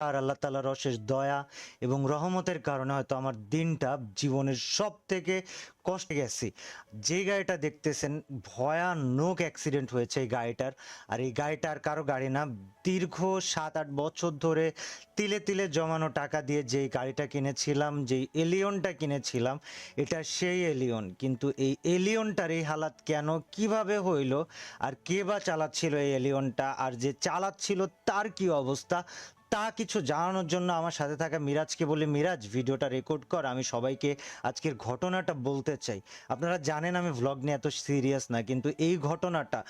আর আল্লাহ তালার অশেষ দয়া এবং রহমতের কারণে হয়তো আমার দিনটা জীবনের সব থেকে কষ্টে গেছি। যে গাড়িটা দেখতেছেন, ভয়ানক অ্যাক্সিডেন্ট হয়েছে এই গাড়িটার। আর এই গাড়িটা আর কারও গাড়ি না, দীর্ঘ সাত আট বছর ধরে তিলে তিলে জমানো টাকা দিয়ে যেই গাড়িটা কিনেছিলাম যেই এলিয়নটা কিনেছিলাম, এটা সেই এলিয়ন। কিন্তু এই এলিয়নটার এই হালাত কেন, কীভাবে হইল, আর কে বা চালাচ্ছিল এই এলিয়নটা, আর যে চালাচ্ছিল তার কি অবস্থা তা কিছু জানানোর জন্য আমার সাথে থাকা মিরাজকে বলি, মিরাজ, ভিডিওটা রেকর্ড কর, আমি সবাইকে আজকের ঘটনাটা বলতে চাই। আপনারা জানেন আমি ভ্লগ নিয়ে এত সিরিয়াস না, কিন্তু এই ঘটনাটা,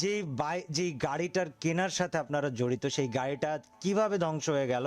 যেই বাই, যেই গাড়িটার কেনার সাথে আপনারা জড়িত, সেই গাড়িটা কীভাবে ধ্বংস হয়ে গেল,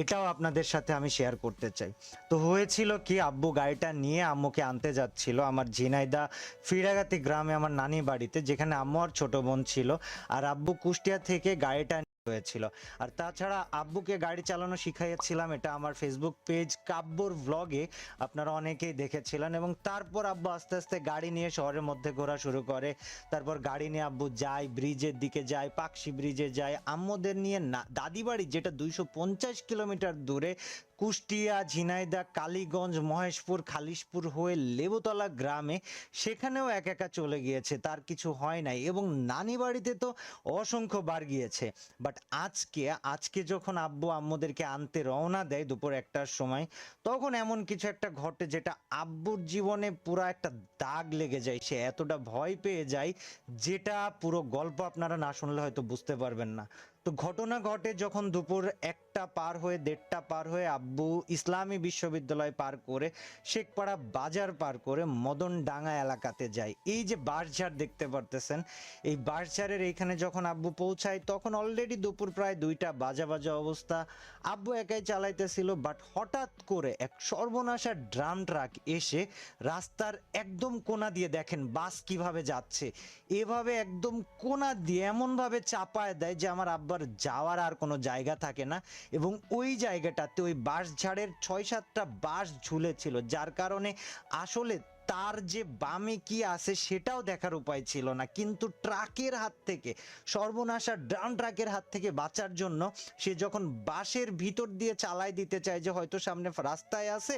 এটাও আপনাদের সাথে আমি শেয়ার করতে চাই। তো হয়েছিল কি, আব্বু গাড়িটা নিয়ে আম্মুকে আনতে যাচ্ছিল, আমার ঝিনাইদা ফিরাগাতি গ্রামে আমার নানি বাড়িতে, যেখানে আম্মু আর ছোট বোন ছিল। আর আব্বু কুষ্টিয়া থেকে গাড়িটা হয়েছিল। আর তাছাড়া আব্বুকে গাড়ি চালানো শিখাইয়াছিলাম, এটা আমার ফেসবুক পেজ কাব্যর ব্লগে আপনারা অনেকেই দেখেছিলেন এবং তারপর আব্বু আস্তে আস্তে গাড়ি নিয়ে শহরের মধ্যে ঘোরা শুরু করে। তারপর গাড়ি নিয়ে আব্বু যায় ব্রিজের দিকে যায়, পাকশি ব্রিজে যায়। আম্মুদের নিয়ে না দাদি বাড়ি যেটা দুইশো পঞ্চাশ কিলোমিটার দূরে কুষ্টিয়া, ঝিনাইদা, কালীগঞ্জ, মহেশপুর, খালিশপুর হয়ে লেবুতলা গ্রামে সেখানেও এক একা চলে গিয়েছে। তার কিছু হয় নাই এবং নানি বাড়িতে তো অসংখ্য বার গিয়েছে। বাট আজকে আজকে যখন আব্বু আম্মুদেরকে আনতে রওনা দেয় দুপুর একটার সময়, তখন এমন কিছু একটা ঘটে যেটা আব্বুর জীবনে পুরো একটা দাগ লেগে যায়। সে এতটা ভয় পেয়ে যায় যেটা পুরো গল্প আপনারা না শুনলে হয়তো বুঝতে পারবেন না। তো ঘটনা ঘটে যখন দুপুর একটা পার হয়ে, দেড়টা পার হয়ে আব্বু ইসলামী বিশ্ববিদ্যালয় পার করে শেখপাড়া বাজার পার করে মদন ডাঙ্গা এলাকাতে যায়। এই যে বাঁশঝাড় দেখতে পারতেছেন, এই বাঁশঝাড়ের এইখানে যখন আব্বু পৌঁছায়, তখন অলরেডি দুপুর প্রায় দুইটা বাজা বাজা অবস্থা। আব্বু একাই চালাইতেছিল বাট হঠাৎ করে এক সর্বনাশা ড্রাম ট্রাক এসে রাস্তার একদম কোনা দিয়ে দেখেন বাস কীভাবে যাচ্ছে। এভাবে একদম কোনা দিয়ে এমনভাবে চাপায় দেয় যে আমার আব্বার যাওয়ার আর কোনো জায়গা থাকে না এবং ওই জায়গাটাতে ওই বাঁশ ঝাড়ের ছয় সাতটা বাঁশ ঝুলেছিল, যার কারণে আসলে তার যে বামে কি আছে সেটাও দেখার উপায় ছিল না। কিন্তু ট্রাকের হাত থেকে, সর্বনাশা ড্রাম ট্রাকের হাত থেকে বাঁচার জন্য সে যখন বাসের ভিতর দিয়ে চালাই দিতে চায় যে হয়তো সামনে রাস্তায় আছে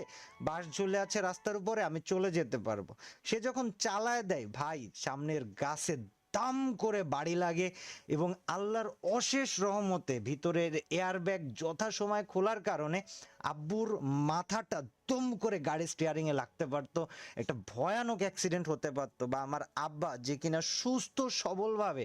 বাস ঝুলে আছে রাস্তার উপরে, আমি চলে যেতে পারব। সে যখন চালায় দেয়, ভাই, সামনের গাছে দাম করে বাড়ি লাগে এবং আল্লাহর অশেষ রহমতে ভিতরের এয়ারব্যাগ যথাসময় খোলার কারণে আব্বুর মাথাটা দুম করে গাড়ি স্টিয়ারিং এ লাগতে পারতো। একটা ভয়ানক অ্যাক্সিডেন্ট হতে পারতো বা আমার আব্বা যে কিনা সুস্থ, সবলভাবে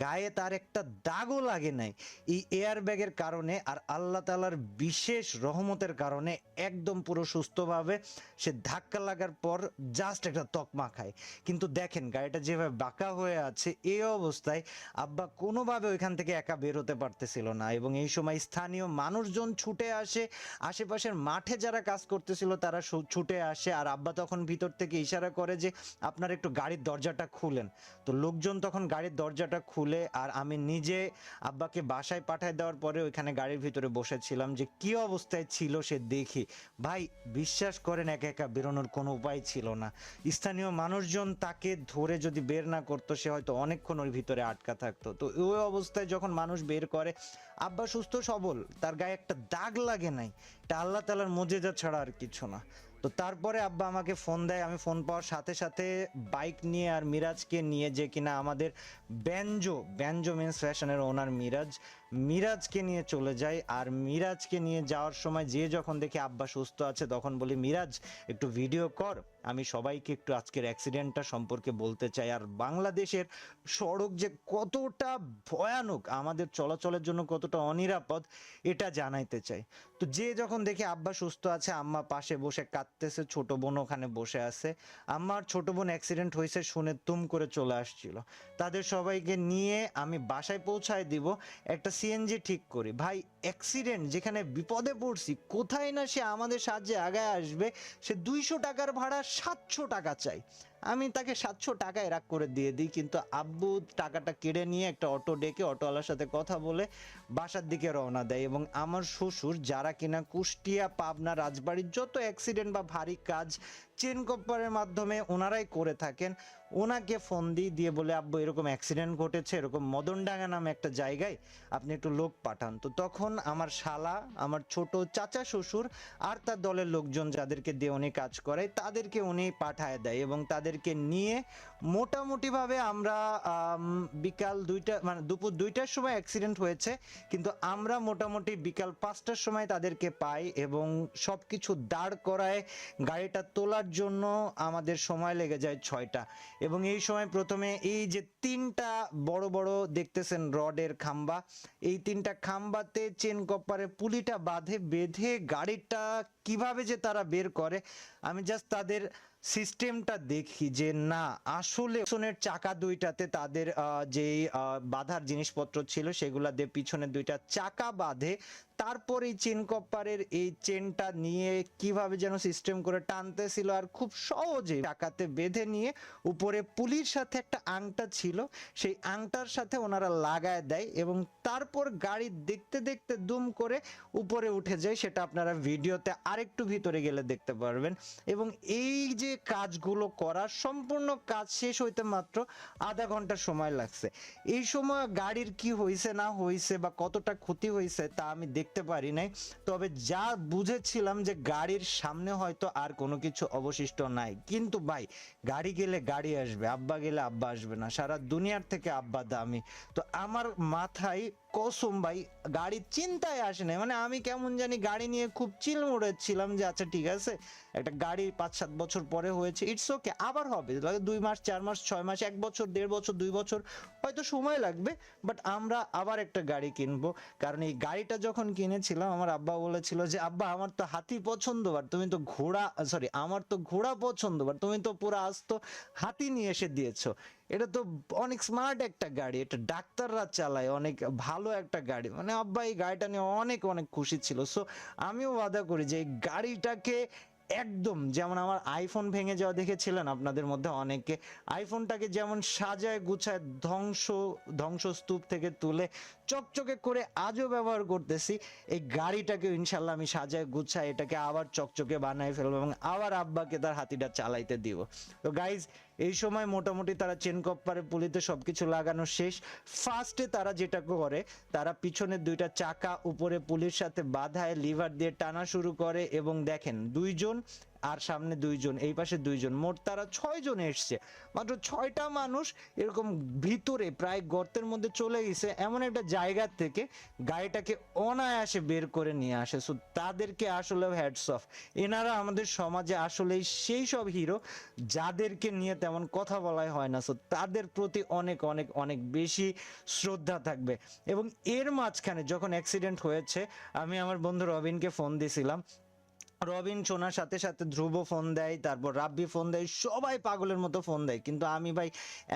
গায়ে তার একটা দাগও লাগে নাই। এই এয়ার ব্যাগের কারণে আর আল্লাহ তালার বিশেষ রহমতের কারণে একদম পুরো সুস্থভাবে সে ধাক্কা লাগার পর জাস্ট একটা তকমা খায়। কিন্তু দেখেন গাড়িটা যেভাবে বাঁকা হয়ে আছে এই অবস্থায় আব্বা কোনোভাবে ওইখান থেকে একা বের হতে পারতেছিল না এবং এই সময় স্থানীয় মানুষজন ছুটে আসে আশেপাশের মাঠে যারা কাজ করতেছিল, তারা ছুটে আসে আর আব্বা তখন ভিতর থেকে ইশারা করে যে, আপনার একটু গাড়ির দরজাটা খুলেন। তো লোকজন তখন গাড়ির দরজাটা খুলে আর আমি নিজে আব্বাকে বাসায় পাঠায় দেওয়ার পরে ওইখানে গাড়ির ভিতরে বসেছিলাম যে, কি অবস্থায় ছিল সে দেখি। ভাই, বিশ্বাস করেন একা একা বেরোনোর কোনো উপায় ছিল না। স্থানীয় মানুষজন তাকে ধরে যদি বের না করতো, সে হয়তো অনেকক্ষণ ওর ভিতরে আটকা থাকতো। তো ওই অবস্থায় যখন মানুষ বের করে আব্বা সুস্থ, সবল। তার গায়ে একটা দাগ লাগে নাই। এটা আল্লাহ তালার মজেজা ছাড়া আর কিছু না। তো তারপরে আব্বা আমাকে ফোন দেয়, আমি ফোন পাওয়ার সাথে সাথে বাইক নিয়ে আর মিরাজকে নিয়ে যে কিনা আমাদের ব্যানজো ব্যানজো মেন্স ফ্যাশনের ওনার মিরাজ, মিরাজকে নিয়ে চলে যাই আর মিরাজকে নিয়ে যাওয়ার সময় যে যখন দেখি আব্বা সুস্থ আছে তখন বলি, মিরাজ, একটু ভিডিও কর, আমি সবাইকে একটু আজকের অ্যাক্সিডেন্টটা সম্পর্কে বলতে চাই। আর বাংলাদেশের সড়ক যে কতটা ভয়ানক, আমাদের চলাচলের জন্য কতটা অনিরাপদ, এটা জানাইতে চাই। তো যে যখন দেখি আব্বা সুস্থ আছে, আম্মা পাশে বসে কাঁদতেছে ছোট বোন ওখানে বসে আছে। আমার ছোট বোন অ্যাক্সিডেন্ট হয়েছে শুনে তুম করে চলে আসছিল। তাদের সবাইকে নিয়ে আমি বাসায় পৌঁছায় দিব, একটা সিএনজি ঠিক করি। ভাই অ্যাক্সিডেন্ট যেখানে বিপদে পড়ছি, কোথায় না সে আমাদের সাহায্যে আগায় আসবে, সে দুইশো টাকার ভাড়া সাতশো টাকা চাই। আমি তাকে সাতশো টাকায় রাগ করে দিয়ে দিই, কিন্তু আব্বু টাকাটা কেড়ে নিয়ে একটা অটো ডেকে অটোওয়ালার সাথে কথা বলে বাসার দিকে রওনা দেয় এবং আমার শ্বশুর যারা কিনা কুষ্টিয়া, পাবনা, রাজবাড়ির যত অ্যাক্সিডেন্ট বা ভারী কাজ চেন কপারের মাধ্যমে ওনারাই করে থাকেন ওনাকে ফোন দিই, দিয়ে বলে, আব্বু, এরকম অ্যাক্সিডেন্ট ঘটেছে, এরকম মদনডাঙ্গা নামে একটা জায়গায় আপনি একটু লোক পাঠান। তো তখন আমার শালা, আমার ছোট চাচা শ্বশুর আর তার দলের লোকজন যাদেরকে দিয়ে উনি কাজ করায় তাদেরকে উনি পাঠায় দেয় এবং তাদেরকে নিয়ে মোটামুটিভাবে আমরা বিকাল দুইটা মানে দুপুর দুইটার সময় অ্যাক্সিডেন্ট হয়েছে, কিন্তু আমরা মোটামুটি বিকাল পাঁচটার সময় তাদেরকে পাই এবং সব কিছু দাঁড় করায় গাড়িটা তোলার জন্য আমাদের সময় লেগে যায় ছয়টা। এবং এই সময় প্রথমে এই যে তিনটা বড় বড় দেখতেছেন রডের খাম্বা, এই তিনটা খাম্বাতে চেন কপ্পারে পুলিটা বাঁধে, বেঁধে গাড়িটা কীভাবে যে তারা বের করে, আমি জাস্ট তাদের সিস্টেমটা দেখি যে না, আসলে পিছনের চাকা দুইটাতে তাদের যেই বাঁধার জিনিসপত্র ছিল সেগুলা দিয়ে পিছনের দুইটা চাকা বাঁধে তারপর এই চেন কপ্পারের এই চেনটা নিয়ে কীভাবে যেন সিস্টেম করে টানতেছিল আর খুব সহজে চাকাতে বেঁধে নিয়ে উপরে পুলির সাথে একটা আংটা ছিল, সেই আংটার সাথে ওনারা লাগায় দেয় এবং তারপর গাড়ি দেখতে দেখতে দুম করে উপরে উঠে যায়, সেটা আপনারা ভিডিওতে আরেকটু ভিতরে গেলে দেখতে পারবেন। এবং এই যে কাজগুলো করা, সম্পূর্ণ কাজ শেষ হইতে মাত্র আধা ঘণ্টা সময় লাগছে। এই সময় গাড়ির কি হয়েছে না হয়েছে বা কতটা ক্ষতি হয়েছে তা আমি দেখতে পারি নাই। তবে যা বুঝেছিলাম যে গাড়ির সামনে হয়তো আর কোনো কিছু অবশিষ্ট নাই। কিন্তু ভাই, গাড়ি গেলে গাড়ি আসবে, আব্বা গেলে আব্বা আসবে না। সারা দুনিয়ার থেকে আব্বা দামি। তো আমার মাথায় কসম ভাই, গাড়ি চিন্তায় আসে না মানে আমি কেমন জানি গাড়ি নিয়ে খুব চিল ছিলাম যে আচ্ছা ঠিক আছে, একটা গাড়ি পাঁচ সাত বছর পরে হয়েছে ইটস ওকে আবার হবে। দুই মাস, চার মাস, ছয় মাস, এক বছর, দেড় বছর, দুই বছর, হয়তো সময় লাগবে বাট আমরা আবার একটা গাড়ি কিনবো। কারণ এই গাড়িটা যখন কিনেছিলাম, আমার আব্বা বলেছিল যে, আব্বা, আমার তো হাতি পছন্দ বাট তুমি তো ঘোড়া সরি আমার তো ঘোড়া পছন্দ বাট তুমি তো পুরো আস্ত হাতি নিয়ে এসে দিয়েছ। এটা তো অনেক স্মার্ট একটা গাড়ি, এটা ডাক্তাররা চালায়, অনেক ভালো একটা গাড়ি। মানে আব্বা, এই গাড়িটা নিয়ে অনেক অনেক খুশি ছিল। সো আমিও ওয়াদা করি যে, এই গাড়িটাকে একদম, যেমন আমার আইফোন ভেঙে যাওয়া দেখেছিলেন আপনাদের মধ্যে অনেকে আইফোনটাকে যেমন সাজায়, গুছায়, ধ্বংস, ধ্বংসস্তূপ থেকে তুলে চকচকে করে আজও ব্যবহার করতেছি, এই গাড়িটাকে ইনশাল্লাহ আমি সাজায়, গুছায়, এটাকে আবার চকচকে বানাই ফেলব এবং আবার আব্বাকে তার হাতিটা চালাইতে দিব। তো গাইজ এই সময় মোটামুটি তারা চেন কপ্পারে পুলিতে সবকিছু লাগানো শেষ। ফার্স্টে তারা যেটা করে, তারা পিছনের দুইটা চাকা উপরে পুলির সাথে বাধায়, লিভার দিয়ে টানা শুরু করে এবং দেখেন দুইজন আর সামনে দুইজন, এই পাশে দুইজন, মোট তারা ছয় জন এসছে। মাত্র ছয়টা মানুষ এরকম ভিতরে প্রায় গর্তের মধ্যে চলে গেছে, এমন একটা জায়গা থেকে গাড়িটাকে অনায়াসে বের করে নিয়ে আসে। সো তাদেরকে আসলে হ্যাডস অফ এনারা আমাদের সমাজে আসলে সেই সব হিরো যাদেরকে নিয়ে তেমন কথা বলাই হয় না। সো তাদের প্রতি অনেক অনেক অনেক বেশি শ্রদ্ধা থাকবে। এবং এর মাঝখানে যখন অ্যাক্সিডেন্ট হয়েছে, আমি আমার বন্ধু রবিনকে ফোন দিয়েছিলাম রবিন শোনার সাথে সাথে ধ্রুব ফোন দেয়, তারপর রাব্বি ফোন দেয়, সবাই পাগলের মতো ফোন দেয়। কিন্তু আমি ভাই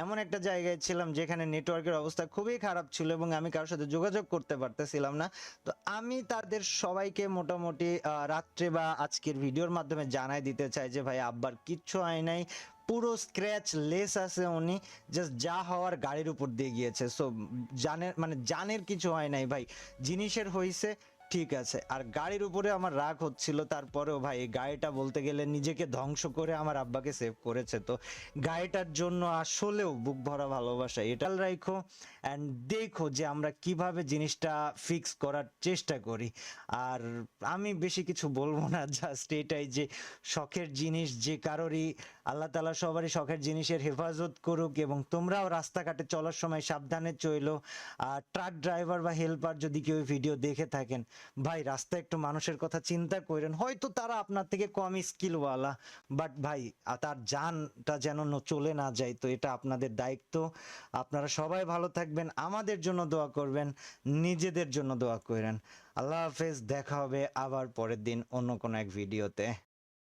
এমন একটা জায়গায় ছিলাম যেখানে নেটওয়ার্কের অবস্থা খুবই খারাপ ছিল এবং আমি কারোর সাথে যোগাযোগ করতে পারতেছিলাম না। তো আমি তাদের সবাইকে মোটামুটি রাত্রে বা আজকের ভিডিওর মাধ্যমে জানাই দিতে চাই যে, ভাই, আব্বার কিচ্ছু হয় নাই। পুরো স্ক্র্যাচ লেস আছে উনি। জাস্ট যা হওয়ার গাড়ির উপর দিয়ে গিয়েছে। সো জানের মানে জানের কিছু হয় নাই ভাই। জিনিসের হইছে ঠিক আছে। আর গাড়ির উপরে আমার রাগ হচ্ছিল, তারপরেও ভাই এই গাড়িটা বলতে গেলে নিজেকে ধ্বংস করে আমার আব্বাকে সেভ করেছে। তো গাড়িটার জন্য আসলেও বুক ভরা ভালোবাসা এটাল রাখো অ্যান্ড দেখো যে আমরা কীভাবে জিনিসটা ফিক্স করার চেষ্টা করি। আর আমি বেশি কিছু বলব না জাস্ট এটাই যে শখের জিনিস যে কারোরই, আল্লাহ তালা সবারই শখের জিনিসের হেফাজত করুক এবং তোমরাও রাস্তাঘাটে চলার সময় সাবধানে চইলো। আর ট্রাক ড্রাইভার বা হেল্পার যদি কেউ ভিডিও দেখে থাকেন ভাই রাস্তা একটু মানুষের কথা চিন্তা করেন। হয়তো তারা আপনার থেকে কম স্কিলওয়ালা, বাট ভাই তার যানটা যেন চলে না যায়, তো এটা আপনাদের দায়িত্ব। আপনারা সবাই ভালো থাকবেন, আমাদের জন্য দোয়া করবেন, নিজেদের জন্য দোয়া করেন। আল্লাহ হাফেজ, দেখা হবে আবার পরের দিন অন্য কোনো এক ভিডিওতে।